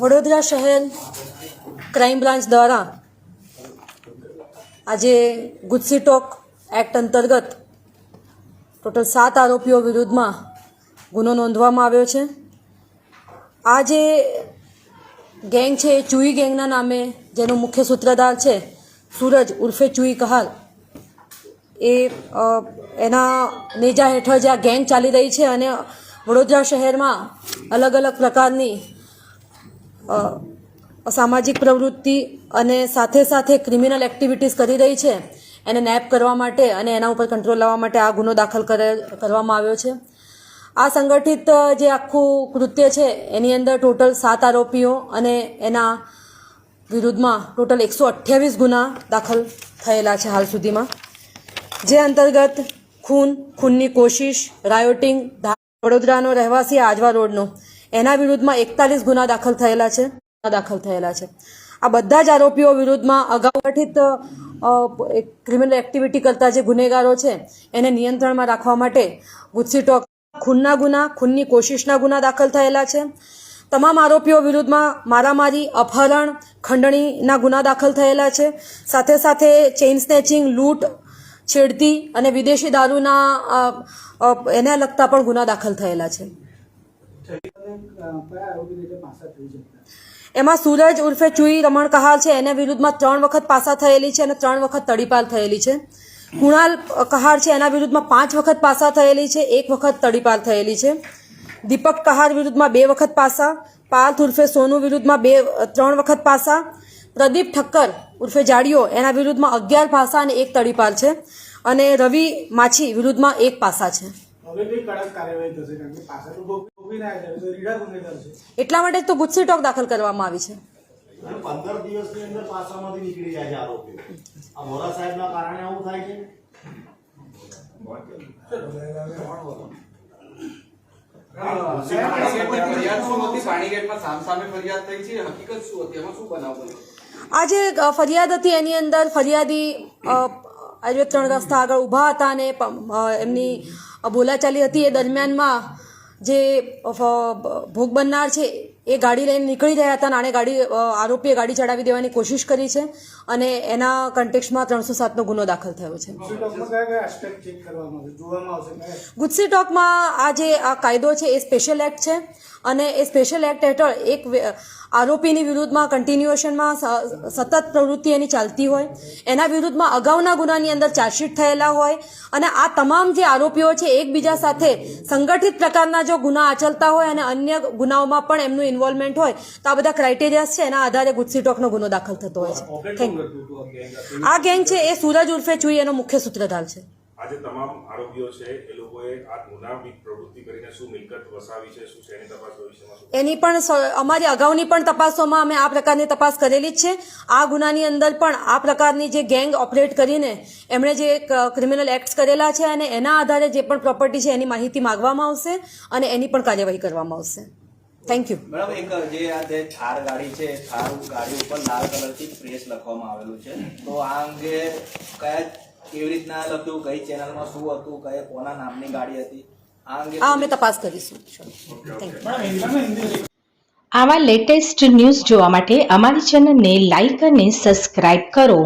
વડોદરા શહેર crime branch દ્વારા આજે ગુજસી ટોક એક્ટ અંતર્ગત ટોટલ સાત આરોપીઓ વિરુદ્ધમાં ગુનો નોંધવામાં આવ્યો છે. આ જે ગેંગ છે એ ચુઈ ગેંગના નામે જેનો મુખ્ય સૂત્રધાર છે સૂરજ ઉર્ફે ચુઈ કહાલ. એ એના નેજા હેઠળ જે આ ગેંગ ચાલી રહી છે અને વડોદરા શહેરમાં અલગ અલગ પ્રકારની સામાજિક પ્રવૃત્તિ અને સાથે સાથે ક્રિમિનલ એક્ટિવિટીઝ કરી રહી છે, એને નેપ કરવા માટે અને એના ઉપર કંટ્રોલ લાવવા માટે આ ગુનો દાખલ કરે, કરવામાં આવ્યો છે. આ સંગઠિત જે આખું કૃત્ય છે, એની અંદર ટોટલ સાત આરોપીઓ અને એના વિરુદ્ધમાં ટોટલ એકસો અઠ્યાવીસ ગુના દાખલ થયેલા છે હાલ સુધીમાં. જે અંતર્ગત ખૂન, ખૂનની કોશિશ, રાયોટિંગ વડોદરાનો રહેવાસી આજવા રોડનો, એના વિરુદ્ધમાં એકતાલીસ ગુના દાખલ થયેલા છે, દાખલ થયેલા છે. આ બધા જ આરોપીઓ વિરુદ્ધમાં અગાઉ ગઠિત ક્રિમિનલ એક્ટિવિટી કરતા જે ગુનેગારો છે, એને નિયંત્રણમાં રાખવા માટે ગુસ્સી ટોક ખૂનના ગુના, ખૂનની કોશિશના ગુના દાખલ થયેલા છે. તમામ આરોપીઓ વિરુદ્ધમાં મારામારી, અપહરણ ખંડણીના ગુના દાખલ થયેલા છે. સાથે સાથે ચેઇન સ્નેચિંગ, લૂંટ, છેડતી અને વિદેશી દારૂના એને લગતા પણ ગુના દાખલ થયેલા છે. એમાં સૂરજ ઉર્ફે ચુઈ રમણ કહાલ છે. એના વિરુદ્ધમાં ત્રણ વખત પાસા થયેલી છે અને ત્રણ વખત તડીપાર થયેલી છે. કુણાલ કહાર છે. એના વિરુદ્ધમાં પાંચ વખત પાસા થયેલી છે. એક વખત તડીપાર થયેલી છે. દીપક કહાર વિરુદ્ધમાં બે વખત પાસા. પાર્થ ઉર્ફે સોનુ વિરુદ્ધમાં બે ત્રણ વખત પાસા. પ્રદીપ ઠક્કર ઉર્ફે જાડીઓ એના વિરુદ્ધમાં અગિયાર પાસા અને એક તડીપાર છે. અને રવિ માછી વિરુદ્ધમાં એક પાસા છે. એટલા માટે જ તો ગુસ્સી ટોક દાખલ કરવામાં આવી છે. પંદર દિવસની અંદર પાસામાંથી નીકળી જાય છે આરોપીઓ. આ મોરા સાહેબના કારણે આવું થાય છે? ફરિયાદ શું હતી સામસામે ફરિયાદ થઈ છે. હકીકત શું હતી? એમાં શું બનાવ બન્યો? આ જે ફરિયાદ હતી એની અંદર. ફરિયાદી આયુર્વેદ ત્રણ રસ્તા આગળ ઊભા હતા અને એમની બોલાચાલી હતી. એ દરમિયાનમાં જે ભોગ બનનાર છે એ ગાડી લઈને નીકળી રહ્યા હતા અને ગાડી આરોપીએ ગાડી ચડાવી દેવાની કોશિશ કરી છે અને એના કન્ટેક્સમાં ત્રણસો સાતનો ગુનો દાખલ થયો છે. ગુજસી ટોકમાં આ જે આ કાયદો છે એ સ્પેશિયલ એક્ટ છે. અને એ સ્પેશિયલ એક્ટ હેઠળ એક આરોપીની વિરુદ્ધમાં કન્ટિન્યુએશનમાં સતત પ્રવૃત્તિ એની ચાલતી હોય. એના વિરુદ્ધમાં અગાઉના ગુનાની અંદર ચાર્જશીટ થયેલા હોય અને આ તમામ જે આરોપીઓ છે એકબીજા સાથે સંગઠિત પ્રકારના જો ગુના આચરતા હોય અને અન્ય ગુનાઓમાં પણ એમનું ઇન્વોલ્વમેન્ટ હોય તો આ બધા ક્રાઇટેરિયાસ છે. એના આધારે ગુજસીટોકનો ગુનો દાખલ થતો હોય છે. થેન્ક યુ આ ગેંગ છે એ સૂરજ ઉર્ફે ચુઈ એનો મુખ્ય સૂત્રધાર છે. આજે તમામ આરોપીઓ છે એ લોકોએ આ ગુનાહિત પ્રવૃત્તિ કરીને શું મિલકત વસાવી છે શું છે એની તપાસ ભવિષ્યમાં એની પણ સ- અમારી અગાઉની પણ તપાસોમાં અમે આ પ્રકારની તપાસ કરેલી જ છે. આ ગુનાની અંદર પણ આ પ્રકારની જે ગેંગ ઓપરેટ કરીને એમણે જે ક્રિમિનલ એક્ટ્સ કરેલા છે અને એના આધારે જે પણ પ્રોપર્ટી છે એની માહિતી માગવામાં આવશે અને એની પણ કાર્યવાહી કરવામાં આવશે. થેન્ક યુ મેડમ એક જે આ જે થાર ગાડી છે થાર ગાડી ઉપર લાલ કલરથી પ્રેસ લખવામાં આવેલું છે. તો આ અંગે કયા કેવી રીતના લખ્યું કઈ ચેનલમાં શું હતું કયા કોના નામની ગાડી હતી આ અંગે આ અમે તપાસ કરીશું. આવા લેટેસ્ટ ન્યૂઝ જોવા માટે અમારી ચેનલને લાઈક અને સબસ્ક્રાઇબ કરો.